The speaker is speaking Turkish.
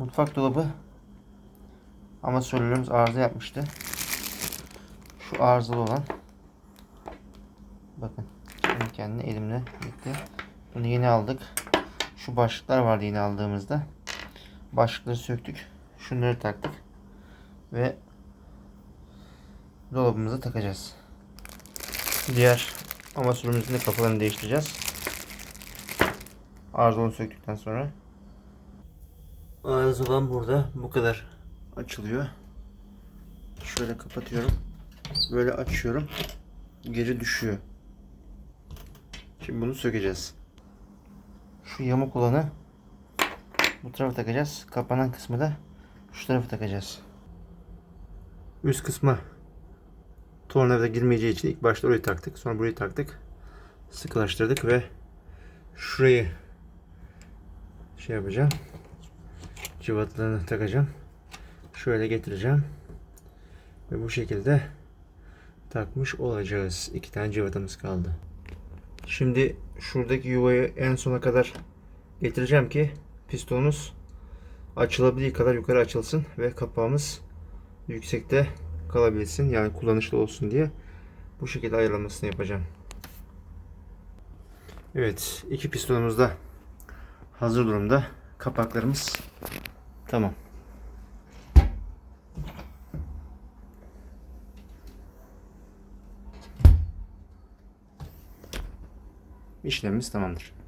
Mutfak dolabı amasörlerimiz arıza yapmıştı. Şu arızalı olan. Bakın. Kendi kendine elimle gitti. Bunu yeni aldık. Şu başlıklar vardı yeni aldığımızda. Başlıkları söktük. Şunları taktık. Ve dolabımıza takacağız. Diğer amasörümüzün de kapılarını değiştireceğiz. Arızalı söktükten sonra. Arıza olan burada bu kadar açılıyor. Şöyle kapatıyorum. Böyle açıyorum. Geri düşüyor. Şimdi bunu sökeceğiz. Şu yamuk olanı bu tarafa takacağız. Kapanan kısmı da şu tarafa takacağız. Üst kısma tornavida girmeyeceği için ilk başta orayı taktık. Sonra burayı taktık. Sıkılaştırdık ve şurayı şey yapacağım. Cıvatlarını takacağım. Şöyle getireceğim. Ve bu şekilde takmış olacağız. İki tane cıvatamız kaldı. Şimdi şuradaki yuvayı en sona kadar getireceğim ki pistonumuz açılabildiği kadar yukarı açılsın ve kapağımız yüksekte kalabilsin. Yani kullanışlı olsun diye bu şekilde ayarlamasını yapacağım. Evet, iki pistonumuz da hazır durumda. Kapaklarımız tamam. İşlemimiz tamamdır.